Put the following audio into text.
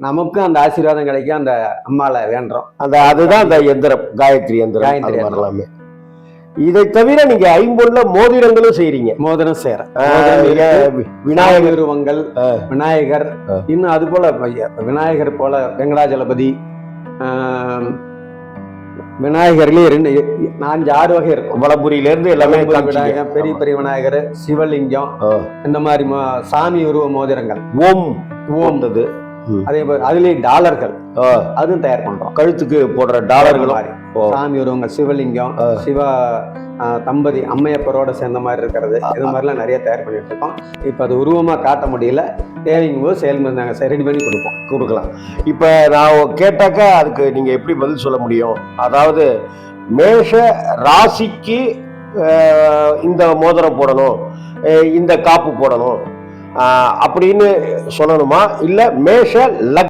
நமக்கும் அந்த ஆசீர்வாதம் கிடைக்கும் அந்த அம்மால வேண்டுறோம். அந்த அதுதான் அந்த எந்திரம் காயத்ரி எந்திரம் காயத்ரி. எல்லாமே இதை தவிர நீங்க ஐம்பொன்ல மோதிரங்களும் செய்றீங்க. மோதிரம் வி- விநாயகர் உருவங்கள் விநாயகர் இன்னும் அது போல விநாயகர் போல வெங்கடாஜலபதி விநாயகர்லயே ரெண்டு நான்கு ஆறு வகை இருக்கும். வலம்புரியில இருந்து எல்லாமே. விநாயகர் பெரிய பெரிய விநாயகர் சிவலிங்கம். இந்த மாதிரி சாமி உருவ மோதிரங்கள். ஓம் ஓம். அதே மாதிரி அதுலயே டாலர்கள். அதுவும் தயார் பண்றோம். கழுத்துக்கு போடுற அந்த டாலர்களும். மாதிரி. சாமி உருவங்கள் சிவலிங்கம். சிவ தம்பதி அம்மையப்பரோட சேர்ந்த மாதிரி இருக்கிறது. இது மாதிரிலாம் நிறைய தயார் பண்ணிட்டு இருக்கோம். இப்போ அது உருவமா காட்ட முடியல. தேவைங்கும் போது செயல்முறை நாங்கள் ரெடி பண்ணி கொடுப்போம். கொடுக்கலாம். இப்ப நான் கேட்டாக்கா அதுக்கு நீங்க எப்படி பதில் சொல்ல முடியும்? அதாவது மேஷ ராசிக்கு இந்த மோதிரம் போடணும். இந்த காப்பு போடணும். அப்படின்னு சொல்லணுமா? இல்ல மேஷ லக்